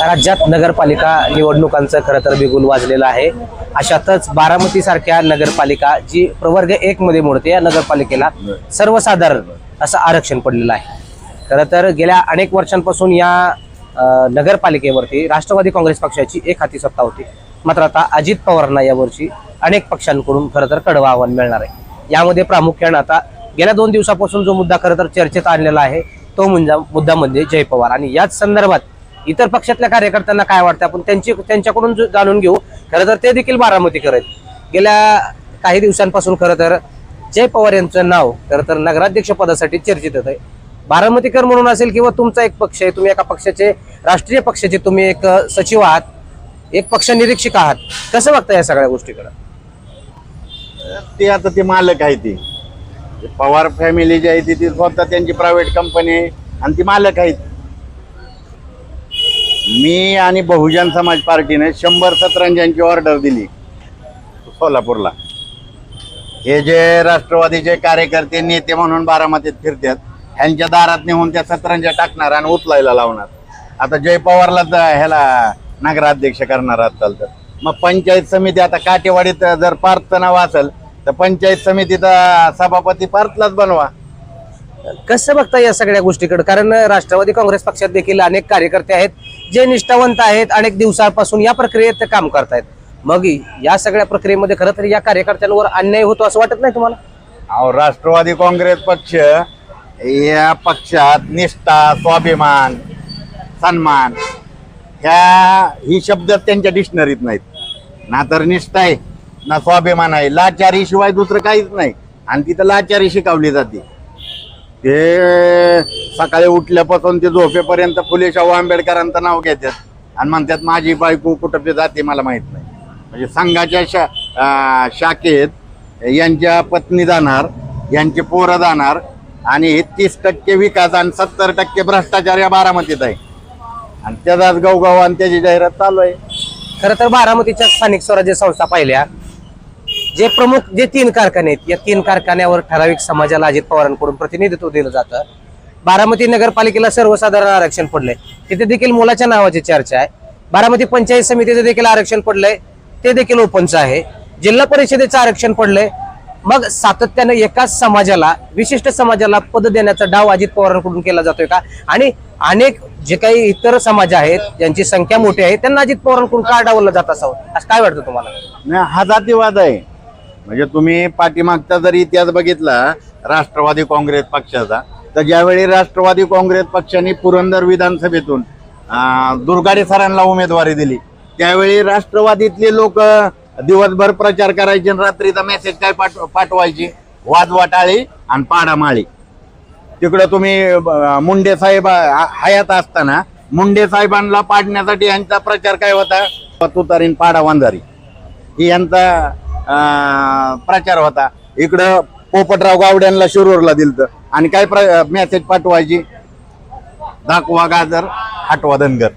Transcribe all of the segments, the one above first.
राज्यात नगरपालिका निवडणुकांचं खरं तर बिगुल वाजलेलं आहे. अशातच बारामती सारख्या नगरपालिका जी प्रवर्ग एक मध्ये मोडते या नगरपालिकेला सर्वसाधारण असं आरक्षण पडलेलं आहे. खरं तर गेल्या अनेक वर्षांपासून या नगरपालिकेवरती राष्ट्रवादी काँग्रेस पक्षाची एक हाती सत्ता होती. मात्र आता अजित पवारांना यावर्षी अनेक पक्षांकडून खरं तर कडवं आव्हान मिळणार आहे. यामध्ये प्रामुख्यानं आता गेल्या दोन दिवसापासून जो मुद्दा खरं तर चर्चेत आणलेला आहे तो मुद्दा मुद्दा म्हणजे जय पवार. आणि याच संदर्भात इतर पक्षातल्या कार्यकर्त्यांना काय वाटतं? आपण त्यांची त्यांच्याकडून जाणून घेऊ. खरं तर ते देखील बारामती करत गेल्या काही दिवसांपासून खरं तर जय पवार यांचं नाव खरं तर नगराध्यक्ष पदासाठी चर्चेत येत आहे बारामतीकर म्हणून असेल किंवा तुमचा एक पक्ष आहे तुम्ही एका पक्षाचे राष्ट्रीय पक्षाचे तुम्ही एक सचिव आहात एक पक्ष निरीक्षक आहात. कसं बघता या सगळ्या गोष्टीकडे? ते आता ते मालक आहे ती. पवार फॅमिली जी आहे ती ती स्वतः त्यांची प्रायव्हेट कंपनी आहे आणि ती मालक आहेत मी आणि बहुजन समाज पार्टीने शंभर सतरंजांची ऑर्डर दिली. सोलापूरला. हे जे राष्ट्रवादीचे कार्यकर्ते नेते म्हणून बारामतीत फिरतात ह्यांच्या दारात नेऊन त्या सतरंजा टाकणार आणि उचलायला लावणार. आता जय पवारला ह्याला नगराध्यक्ष करणार असाल तर. मग पंचायत समिती आता काटेवाडीत जर पार्थचं नाव असेल तर पंचायत समितीचा सभापती पार्थलाच बनवा. कसं बघता या सगळ्या गोष्टीकडे? कारण राष्ट्रवादी काँग्रेस पक्षात देखील अनेक कार्यकर्ते आहेत. जे निष्ठावंत आहेत अनेक दिवसांपासून या प्रक्रियेत ते काम करतायत. मग या सगळ्या प्रक्रियेमध्ये खरं तर या कार्यकर्त्यांवर अन्याय होतो असं वाटत नाही तुम्हाला? अहो राष्ट्रवादी काँग्रेस पक्ष या पक्षात निष्ठा स्वाभिमान सन्मान ह्या ही शब्द त्यांच्या डिक्शनरीत नाहीत. ना तर निष्ठा आहे ना स्वाभिमान आहे. लाचारीशिवाय दुसरं काहीच नाही. आणि तिथं लाचारी शिकवली जाते. ते सकाळी उठल्यापासून ते झोपेपर्यंत फुले शाहू आंबेडकरांचं नाव घेतात. आणि म्हणतात माझी बायको कुठं ते जाते मला माहीत नाही. म्हणजे संघाच्या शा शाखेत यांच्या पत्नी जाणार यांचे पोरं जाणार आणि हे तीस टक्के विकास आणि सत्तर टक्के भ्रष्टाचार या बारामतीत आहे. आणि त्याचाच गवगाव आणि त्याची जाहिरात चालू आहे. खरं तर बारामतीच्या स्थानिक स्वराज्य संस्था पाहिल्या. जे प्रमुख जे तीन कारखाने आहेत या तीन कारखान्यावर ठराविक समाजाला अजित पवारांकडून प्रतिनिधित्व दिलं जातं. बारामती नगरपालिकेला सर्वसाधारण आरक्षण पडलंय. तिथे देखील मुलाच्या नावाची चर्चा आहे. बारामती पंचायत समितीचं देखील आरक्षण पडलंय. ते देखील ओपनचं आहे. जिल्हा परिषदेचं आरक्षण पडलंय. मग सातत्यानं एकाच समाजाला विशिष्ट समाजाला पद देण्याचा डाव अजित पवारांकडून केला जातोय का? आणि अनेक जे काही इतर समाज आहेत ज्यांची संख्या मोठी आहे त्यांना अजित पवारांकडून का डावलं जात असावं? असं काय वाटतं तुम्हाला? नाही, हा जातीवाद आहे. म्हणजे तुम्ही पाठीमागचा जर इतिहास बघितला राष्ट्रवादी काँग्रेस पक्षाचा तर ज्यावेळी राष्ट्रवादी काँग्रेस पक्षाने पुरंदर विधानसभेतून दुर्गाडे सरांना उमेदवारी दिली त्यावेळी राष्ट्रवादीतले लोक दिवसभर प्रचार करायचे आणि रात्रीचा मेसेज काय पाठव पाठवायची? वाजवाटाळी आणि पाडामाळी. तिकडं तुम्ही मुंडे साहेब हयात असताना मुंडे साहेबांना पाडण्यासाठी यांचा प्रचार काय होता? तुतारीन पाडा वांजारी. ही यांचा प्रचार होता. इकडं पोपटराव गावड्यांना शिरूरला दिलत. आणि काय मेसेज पाठवायची? दाखवा गाजर हटवा धनगर.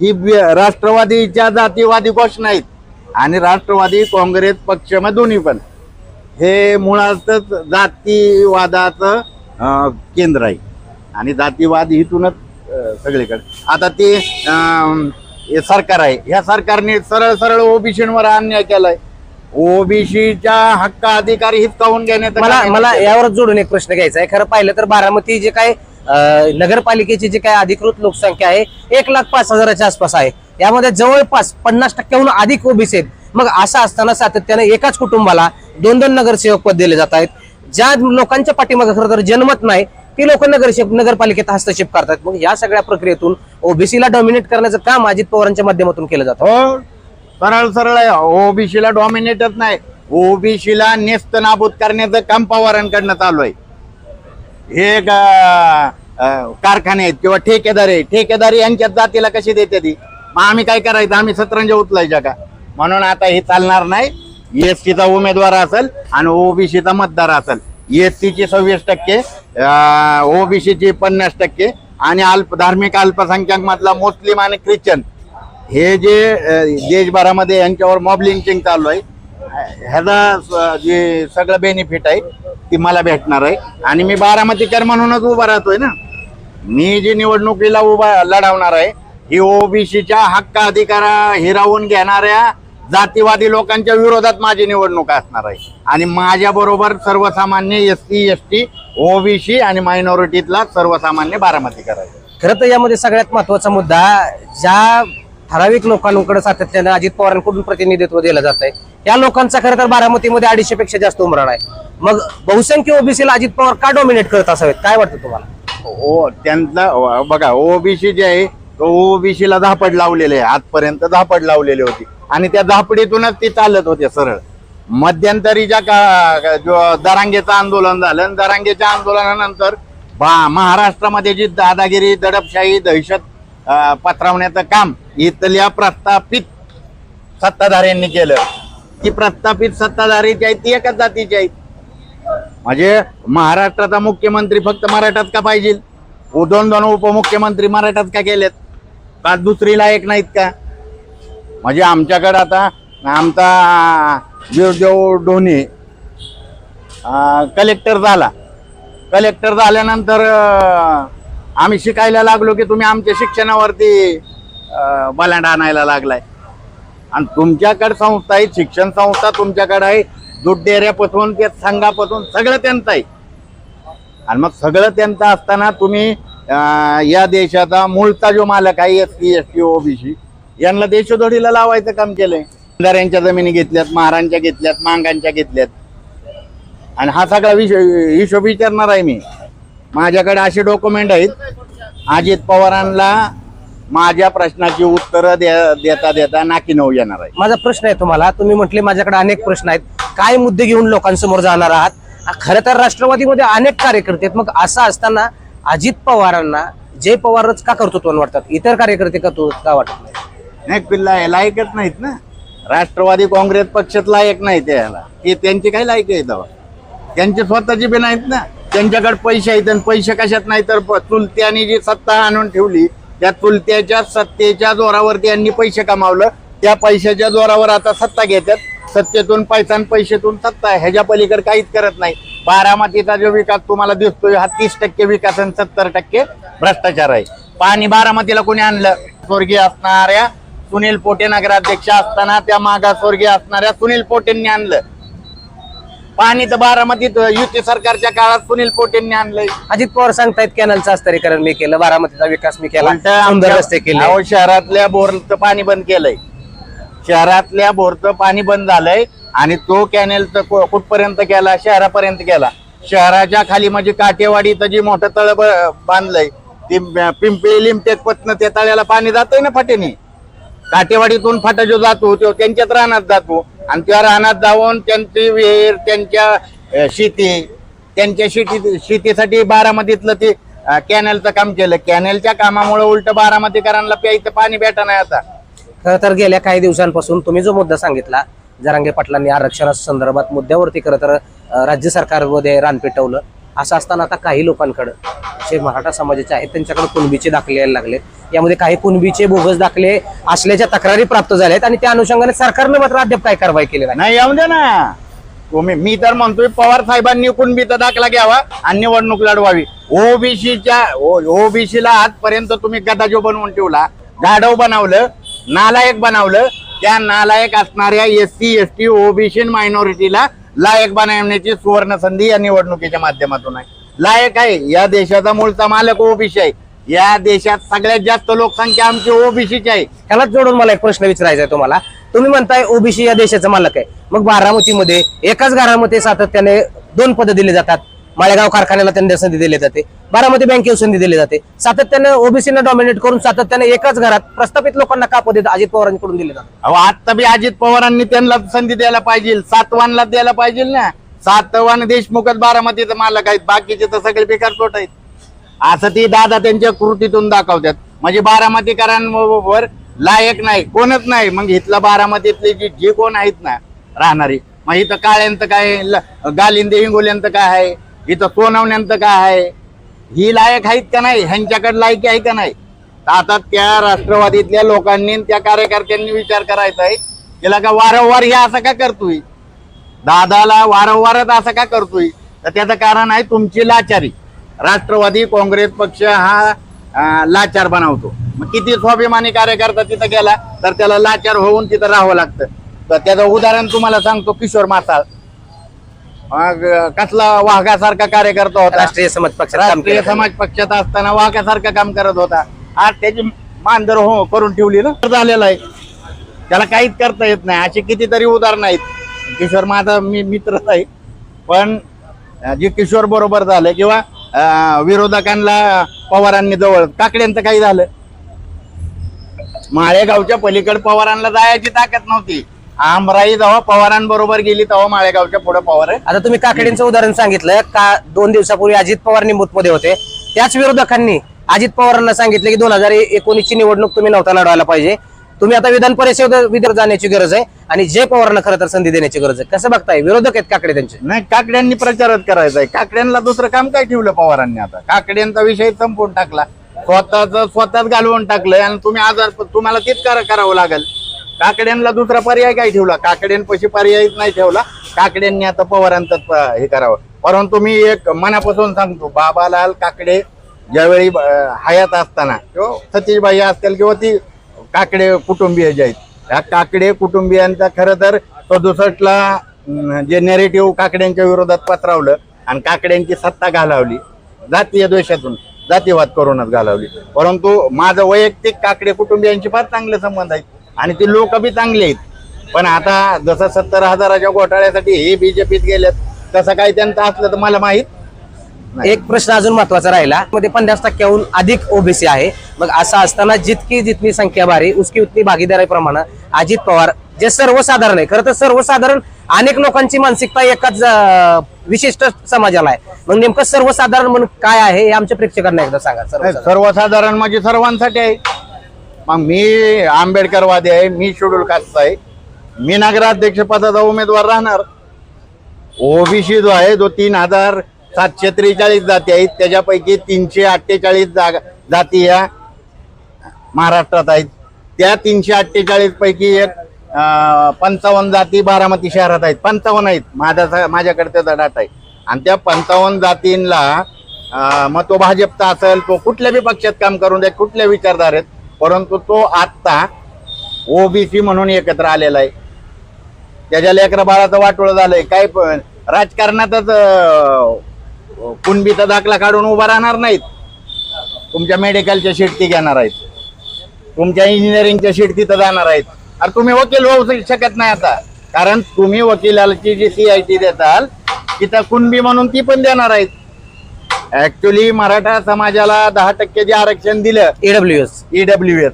ही राष्ट्रवादीच्या जातीवादी घोषणा आहेत. आणि राष्ट्रवादी काँग्रेस पक्ष मग दोन्ही पण. हे मुळातच जातीवादाचं केंद्र आहे. आणि जातीवाद इथूनच सगळीकडे. आता ते सरकार आहे. ह्या सरकारने सरळ सरळ ओबीसीवर अन्याय केलाय. ओबीसीच्या हक्क अधिकार हिसकावून घेण्याचं मला मला केलं. यावरच जोडून एक प्रश्न घ्यायचा आहे. खरं पाहिलं तर बारामती जे काय अं, नगरपालिकेची जी काय अधिकृत लोकसंख्या आहे एक लाख पाच हजाराच्या आसपास आहे. यामध्ये जवळपास पन्नास टक्क्याहून अधिक ओबीसी आहेत. मग असं असताना सातत्याने एकाच कुटुंबाला दोन दोन नगरसेवक पद दिले जात आहेत. ज्या लोकांच्या पाठीमागे खरं तर जन्मत नाही ती लोक नगरसेवक नगरपालिकेत हस्तक्षेप करतात. मग या सगळ्या प्रक्रियेतून ओबीसीला डॉमिनेट करण्याचं काम अजित पवारांच्या माध्यमातून केलं जातं. हो. सरळ सरळ आहे. ओबीसीला डॉमिनेटच नाही. ओबीसीला नेस्त नाबूद करण्याचं काम पवारांकडनं चालू आहे. हे कारखाने आहेत किंवा ठेकेदारी आहे ठेकेदारी यांच्या जातीला कशी देते ती? मग आम्ही काय करायचं? आम्ही सतरंजा उचलायच्या का म्हणून आता हे चालणार नाही. एस टीचा उमेदवार असेल आणि ओबीसीचा मतदार असेल. एस टीचे सव्वीस टक्के ओबीसीची पन्नास टक्के आणि अल्प धार्मिक अल्पसंख्याक मधला मुस्लिम आणि ख्रिश्चन. हे जे देशभरामध्ये यांच्यावर मॉब लिंचिंग चालू आहे ह्याचा जे सगळं बेनिफिट आहे ती मला भेटणार आहे. आणि मी बारामतीकर म्हणूनच उभा राहतोय ना. मी जी निवडणुकीला उभा लढवणार आहे ही ओबीसीच्या हक्क अधिकार हिरावून घेणाऱ्या जातीवादी लोकांच्या विरोधात माझी निवडणूक असणार आहे. आणि माझ्या बरोबर सर्वसामान्य S T S T OBC आणि मायनॉरिटीतला सर्वसामान्य बारामती करायचं. खरं तर यामध्ये सगळ्यात महत्त्वाचा मुद्दा ज्या ठराविक लोकांकडे सातत्यानं अजित पवारांकडून प्रतिनिधित्व दिलं जात आहे या लोकांचा खरं तर बारामतीमध्ये अडीचशे पेक्षा जास्त उमराण आहे मग बहुसंख्य ओबीसीला अजित पवार का डॉमिनेट करत असावेत? काय वाटतं तुम्हाला? ओ त्यांचा बघा ओबीसी जे आहे तो ओबीसीला धापड लावलेले आहे. आजपर्यंत धापड लावलेली होती. आणि त्या धापडीतूनच ते चालत होते सरळ. मध्यंतरीच्या का जो दरांगेचं आंदोलन झालं आणि दरांगेच्या आंदोलनानंतर बा- महाराष्ट्रामध्ये जी दादागिरी दडपशाही दहशत पत्रावण्याचं काम. इथल्या प्रस्थापित सत्ताधाऱ्यांनी केलं. ती प्रस्थापित सत्ताधारी जी आहेत ती एकाच जातीची आहेत. म्हणजे महाराष्ट्राचा मुख्यमंत्री फक्त मराठात का पाहिजे? दोन दोन उपमुख्यमंत्री मराठात का केलेत? का दुसरीला एक नाहीत का? म्हणजे आमच्याकडं आता आमचा वीरदेव ढोणे कलेक्टर झाला. कलेक्टर झाल्यानंतर आम्ही शिकायला लागलो की तुम्ही आमच्या शिक्षणावरती बलांड आणायला लागलाय. आणि तुमच्याकडे संस्था आहे शिक्षण संस्था तुमच्याकडे आहे दूध डेऱ्यापासून ते संघापासून सगळं त्यांचं आहे. आणि मग सगळं त्यांचं असताना तुम्ही या देशाचा मूळचा जो मालक आहे S C S T OBC यांना देशोधडीला लावायचं काम केलंय. यांच्या जमिनी घेतल्यात महारांच्या घेतल्यात मांगांच्या घेतल्यात. आणि हा सगळा विषय हिशोब विचारणार आहे मी. माझ्याकडे असे डॉक्युमेंट आहेत. अजित पवारांना माझ्या प्रश्नाची उत्तरं द्या- देता देता नाकी नऊ येणार आहे. माझा प्रश्न आहे तुम्हाला. तुम्ही म्हटले माझ्याकडे अनेक प्रश्न आहेत. काय मुद्दे घेऊन लोकांसमोर जाणार आहात? खरं तर राष्ट्रवादीमध्ये अनेक कार्यकर्ते आहेत. मग असं असताना अजित पवारांना जय पवारच का कर्तृत्व वाटतात? इतर कार्यकर्ते का तो का वाटत नाही? नाही पिल्ला हे लायकच नाहीत ना. राष्ट्रवादी काँग्रेस पक्षात लायक नाही ते याला ते त्यांची काय लायक आहे तेव्हा. त्यांचे स्वतःचे बी नाहीत ना. त्यांच्याकडे पैसे आहेत आणि पैसे कशात नाही तर चुलत्याने जी सत्ता आणून ठेवली त्या चुलत्याच्या सत्तेच्या जोरावरती यांनी पैसे कमावलं. त्या पैशाच्या जोरावर आता सत्ता घेतात. सत्तेतून पैसा आणि पैशातून सत्ता आहे. ह्याच्या पलीकडे काहीच करत नाही. बारामतीचा जो विकास तुम्हाला दिसतोय हा तीस टक्के विकास आणि सत्तर टक्के भ्रष्टाचार आहे. पाणी बारामतीला कोणी आणलं? स्वर्गीय असणाऱ्या सुनील पोटे नगराध्यक्ष असताना त्या मागासवर्गीय असणाऱ्या सुनील पोटेंनी आणलं. पाणी तर बारामतीत युती सरकारच्या काळात सुनील पोटेंनी आणलंय. अजित पवार सांगतायत कॅनलचं अस्तरीकरण मी केलं बारामतीचा विकास मी केला. उलटं सुंदर आमच्या- रस्ते केले. अहो, शहरातल्या बोरचं पाणी बंद केलंय. शहरातल्या बोरचं पाणी बंद झालंय आणि तो कॅनेलचं कु- कुठपर्यंत गेला? शहरापर्यंत गेला. शहराच्या खाली म्हणजे काठेवाडीचं जे मोठं तळ ब- बांधलंय ते पिंपळी लिमटेक पत्न त्या तळ्याला पाणी जातंय ना फाटेने. काठेवाडीतून फाटा जो जातो तो त्यांच्यात रानात जातो. आणि त्या रानात जाऊन त्यांची विहीर त्यांच्या शेती त्यांच्या शेती शेतीसाठी बारामतीतलं ते कॅनलचं काम केलं. कॅनलच्या कामामुळे उलट बारामतीकरांना प्यायचं पाणी भेटा नाही आता. खरं तर गेल्या काही दिवसांपासून तुम्ही जो मुद्दा सांगितला जरांगे पाटलांनी आरक्षणा संदर्भात मुद्द्यावरती खरं तर राज्य सरकारमध्ये रान पेटवलं असं असताना आता काही लोकांकडं जे मराठा समाजाचे आहेत त्यांच्याकडे कुणबीचे दाखले यायला लागले. यामध्ये काही कुणबीचे बोगस दाखले असल्याच्या तक्रारी प्राप्त झाल्या आहेत आणि त्या अनुषंगाने सरकारनं मात्र अद्याप काय कारवाई केली नाही. नाही येऊन द्या ना. तुम्ही मी तर म्हणतोय पवार साहेबांनी कुणबीचा दाखला घ्यावा आणि निवडणूक लढवावी. ओबीसीच्या ओबीसीला आजपर्यंत तुम्ही गदाजो बनवून ठेवला. गाढव बनवलं नालायक बनवलं. त्या नालायक असणाऱ्या S C S T OBC मायनॉरिटीला लायक बनवण्याची सुवर्ण संधी या निवडणुकीच्या माध्यमातून आहे. लायक आहे. या देशाचा मूळचा मालक ओबीसी आहे. या देशात सगळ्यात जास्त लोकसंख्या आमची ओबीसीची आहे. त्यालाच जोडून मला एक प्रश्न विचारायचा आहे तुम्हाला. तुम्ही म्हणताय ओबीसी या देशाचा मालक आहे. मग बारामतीमध्ये एकाच घरामध्ये सातत्याने दोन पद दिली जातात. माळेगाव कारखान्याला त्यांना संधी दिली जाते. बारामती बँकेवर संधी दिली जाते. सातत्यानं ओबीसीना डॉमिनेट करून सातत्याने एकाच घरात प्रस्थापित लोकांना का पदे अजित पवारांकडून दिले जातात अहो आता बी अजित पवारांनी त्यांना संधी द्यायला पाहिजे. सातवानला द्यायला पाहिजे ना. सातवान देशमुखच बारामतीचं मालक आहेत. बाकीचे तर सगळे बेकार तोट आहेत. असं ती दादा त्यांच्या कृतीतून दाखवतात. म्हणजे बारामतीकरांवर लायक नाही. कोणच नाही. मग इथला बारामतीतले जी जे कोण आहेत ना राहणारी. मग इथं काळ्यांचं काय ल- गालिंदे हिंगोल्यांचं काय आहे? इथं सोनवण्यांचं काय आहे? ही लायक आहेत का नाही? ह्यांच्याकडे लायकी आहे का नाही? तर आता त्या राष्ट्रवादीतल्या लोकांनी त्या कार्यकर्त्यांनी विचार करायचा आहे. तिला का वारंवार हे असं का करतोय? दादाला वारंवारच असं का करतोय? तर त्याचं कारण आहे तुमची लाचारी. राष्ट्रवादी काँग्रेस पक्ष हा लाचार बनवतो. मग किती स्वाभिमानी कार्यकर्ता तिथं गेला तर त्याला लाचार होऊन तिथं राहावं लागतं. तर त्याचं उदाहरण तुम्हाला सांगतो किशोर मासाळ. कसला वाघासारखा कार्यकर्ता होता? राष्ट्रीय समाज पक्षात काम राष्ट्रीय समाज पक्षात असताना वाघासारखं काम करत होता. आज त्याची मानधर हो करून ठेवली ना? झालेला आहे. त्याला काहीच करता येत नाही. अशी कितीतरी उदाहरणं आहेत. किशोर माझा मी मित्रच आहे. पण जे किशोर बरोबर झालं किंवा विरोधकांना पवारांनी जवळ काकड्यांचं काही झालं. माळेगावच्या पलीकडे पवारांना जायची ताकद नव्हती. आमराई जेव्हा पवारांबरोबर गेली तेव्हा माळेगावच्या पुढे पवार आहे. आता तुम्ही काकडेंचं उदाहरण सांगितलं का दोन दिवसापूर्वी अजित पवार निंबूत मध्ये होते? त्याच विरोधकांनी अजित पवारांना सांगितलं की दोन हजार एकोणीसची निवडणूक तुम्ही नव्हता लढवायला पाहिजे. तुम्ही आता विधान परिषद विधान जाण्याची गरज आहे आणि जय पवारांना खरं तर संधी देण्याची गरज आहे. कसं बघताय? विरोधक आहेत काकडे त्यांचे. नाही काकड्यांनी प्रचारच करायचा आहे. काकड्यांना दुसरं काम काय ठेवलं पवारांनी आता? काकड्यांचा विषय संपवून टाकला. स्वतःच स्वतःच घालवून टाकलंय आणि तुम्ही आजार तुम्हाला तेच करा करावं लागेल. काकड्यांना दुसरा पर्याय काय ठेवला? काकड्यांपाशी पर्यायच नाही ठेवला. काकड्यांनी आता पवारांचं प- हे करावं. परंतु मी एक मनापासून सांगतो बाबालाल काकडे ज्यावेळी हयात असताना किंवा सतीशबाई असतील किंवा ती काकडे कुटुंबीय जे आहेत ह्या काकडे कुटुंबियांचा खरं तर सदुसष्टला जे नेरेटिव्ह काकड्यांच्या विरोधात पसरावलं आणि काकड्यांची सत्ता घालावली जातीय द्वेषातून जातीवाद करूनच घालवली. परंतु माझं वैयक्तिक काकडे कुटुंबियांशी फार चांगले संबंध आहेत आणि ते लोक बी चांगले आहेत. पण आता जसं सत्तर हजाराच्या घोटाळ्यासाठी हे बीजेपीत गेलेत तसं काही त्यांचं असलं तर मला माहीत. एक प्रश्न अजून महत्त्वाचा राहिला. मध्ये पन्नास टक्क्याहून अधिक ओबीसी आहे. मग असं असताना जितकी जितनी संख्या भारी उसकी उतनी भागीदारीप्रमाणे अजित पवार जे सर्वसाधारण आहे. खरं तर सर्वसाधारण अनेक लोकांची मानसिकता एकाच विशिष्ट समाजाला आहे. मग नेमकं सर्वसाधारण म्हणून काय आहे हे आमच्या प्रेक्षकांना एकदा सांगा. सर्वसाधारण म्हणजे सर्वांसाठी आहे. मग मी आंबेडकरवादी आहे मी शेड्यूल कास्ट आहे. मी नगराध्यक्ष पदाचा उमेदवार राहणार. ओबीसी जो आहे जो तीन हजार सातशे त्रेचाळीस जाती आहेत त्याच्यापैकी तीनशे अठ्ठेचाळीस जागा जाती या महाराष्ट्रात आहेत. त्या तीनशे अठ्ठेचाळीस पैकी एक पंचावन्न जाती बारामती शहरात आहेत. पंचावन्न आहेत. माझ्या माझ्याकडे त्याचा डाटा आहे आणि त्या पंचावन्न जातींना मग तो भाजपचा असेल तो कुठल्या बी पक्षात काम करून द्या कुठल्या विचारधारेत परंतु तो आत्ता ओबीसी म्हणून एकत्र आलेला आहे. त्याच्या लेकरा बाळाचं वाटोळ झालंय. काय पण राजकारणातच कुणबीचा दाखला काढून उभा राहणार नाहीत. तुमच्या मेडिकलच्या शीट ती घेणार आहेत. तुमच्या इंजिनिअरिंगच्या शीट तिथं जाणार आहेत. अरे तुम्ही वकील होऊ शकत नाही आता. कारण तुम्ही वकिलाची जी सी आय टी देताल तिथं कुणबी म्हणून ती पण देणार आहेत. ऍक्च्युली मराठा समाजाला दहा टक्के जे आरक्षण दिलं E W S E W S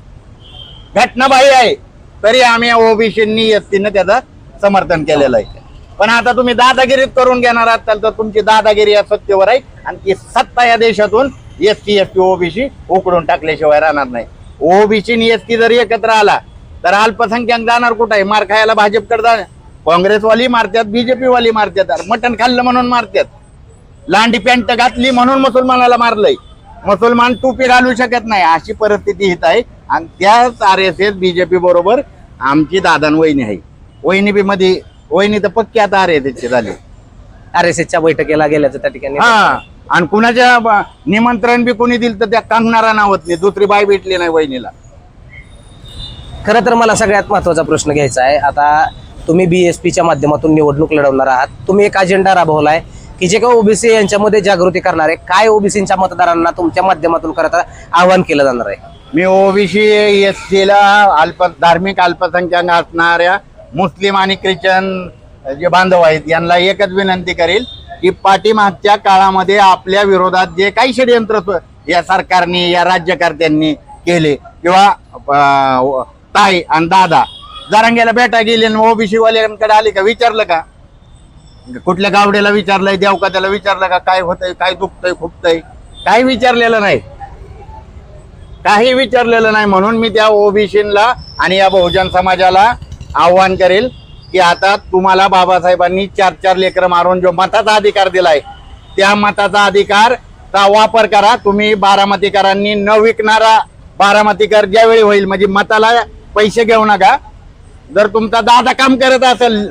घटनाबाह्य आहे. तरी आम्ही ओबीसीनी एसटीनं त्याचं समर्थन केलेलं आहे. पण आता तुम्ही दादागिरीत करून घेणार असाल तर तुमची दादागिरी या सत्तेवर आहे. आणि ती सत्ता या देशातून S T S T OBC उकडून टाकल्याशिवाय राहणार नाही. ओबीसी आणि एस टी जर एकत्र आला तर अल्पसंख्याक जाणार कुठं आहे? मार खायला भाजपकडे जाणार काँग्रेसवाली मारतात बीजेपी वाली मारतात मटण खाल्लं म्हणून मारतात लांडी पॅन्ट घातली म्हणून मुसलमानाला मारलंय. मुसलमान टोपी घालू शकत नाही. अशी परिस्थिती हित आहे. आणि त्याच आर एस एस बीजेपी बरोबर आमची दादान वहिनी आहे. वहिनी बी मध्ये वहिनी तर पक्की आता आर एस एसची झाली. आर एस एसच्या बैठकीला गेल्याचं त्या ठिकाणी हा. आणि कुणाच्या निमंत्रण बी कोणी दिलं तर त्या कंगणारा नावत नाही दुसरी बाई भेटली नाही वहिनीला. खरं तर मला सगळ्यात महत्त्वाचा प्रश्न घ्यायचा आहे. आता तुम्ही बीएसपीच्या माध्यमातून निवडणूक लढवणार आहात. तुम्ही एक अजेंडा राबवलाय. की जे काही ओबीसी यांच्यामध्ये जागृती करणार आहे काय ओबीसीच्या मतदारांना तुमच्या माध्यमातून खरं तर आवाहन केलं जाणार आहे? मी ओबीसी एस ला अल्प धार्मिक अल्पसंख्याक असणाऱ्या मुस्लिम आणि ख्रिश्चन जे बांधव आहेत यांना एकच विनंती करेल की पाठीमागच्या काळामध्ये आपल्या विरोधात जे काही षडयंत्र या सरकारने या राज्यकर्त्यांनी केले किंवा ताई आणि दादा जरांग्याला भेटा गेले ओबीसी वाल्यांकडे आले का विचारलं का? कुठल्या गावड्याला विचारलंय देवका त्याला विचारलं का काय होतंय काय दुखतंय खुपतंय काही विचारलेलं नाही. काही विचारलेलं नाही म्हणून मी त्या ओबीसीला आणि या बहुजन समाजाला आव्हान करेल की आता तुम्हाला बाबासाहेबांनी चार चार लेकरं मारून जो मताचा अधिकार दिलाय त्या मताचा अधिकार चा वापर करा. तुम्ही बारामतीकरांनी न विकणारा बारामतीकर ज्यावेळी होईल म्हणजे मताला पैसे घेऊ नका. जर तुमचा दादा काम करत असेल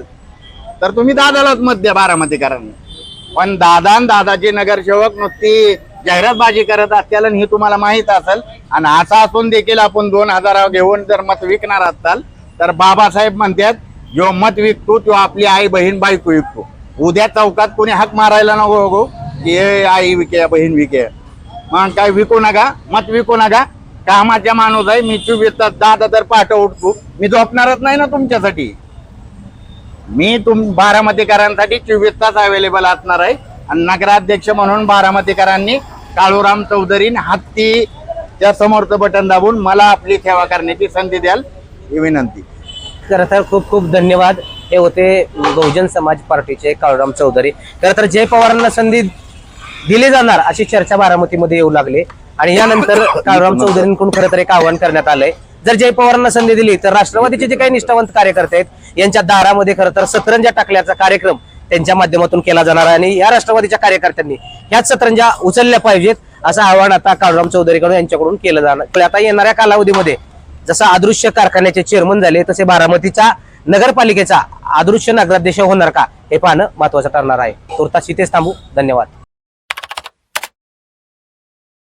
तर तुम्ही दादालाच मत द्या बारामतीकरांनी पण दादा दादाजी नगरसेवक नुसती जाहिरातबाजी करत असतील आणि हे तुम्हाला माहीत असेल आणि असं असून देखील आपण दोन हजार घेऊन जर मत विकणार असाल तर बाबासाहेब म्हणतात जो मत विकतो तो आपली आई बहीण बायको विकतो. उद्या चौकात कोणी हाक मारायला नको हो गो की आई विके बहीण विके. मग काय विकू नका मत विकू नका. कामाच्या माणूस आहे मी चोवीस दादा तर पाठ उठतो मी झोपणारच नाही ना तुमच्यासाठी. मी तुम बारामतीकरांसाठी चोवीस तास अवेलेबल असणार आहे. आणि नगराध्यक्ष म्हणून बारामतीकरांनी काळूराम चौधरी हत्तीच्या समोरचं बटन दाबून मला आपली सेवा करण्याची संधी द्याल ही विनंती. खरं तर खूप खूप धन्यवाद. हे होते बहुजन समाज पार्टीचे काळूराम चौधरी. खरं तर जय पवारांना संधी दिली जाणार अशी चर्चा बारामतीमध्ये येऊ लागली. आणि यानंतर काळूराम चौधरींकडून खरं तर एक आवाहन करण्यात आलंय. जर जय पवारांना संधी दिली तर राष्ट्रवादीचे जे काही निष्ठावंत कार्यकर्ते आहेत यांच्या दारामध्ये खरं तर सतरंजा टाकल्याचा कार्यक्रम त्यांच्या माध्यमातून केला जाणार आहे. आणि या राष्ट्रवादीच्या कार्यकर्त्यांनी ह्याच सतरंजा उचलल्या पाहिजेत असं आवाहन आता काळूराम चौधरीकडून यांच्याकडून केलं जाणार. आता येणाऱ्या कालावधीमध्ये जसं अदृश्य कारखान्याचे चेअरमन झाले तसे बारामतीचा नगरपालिकेचा अदृश्य नगराध्यक्ष होणार का हे पाहणं महत्वाचं ठरणार आहे. तुर्तास इथेच थांबू. धन्यवाद.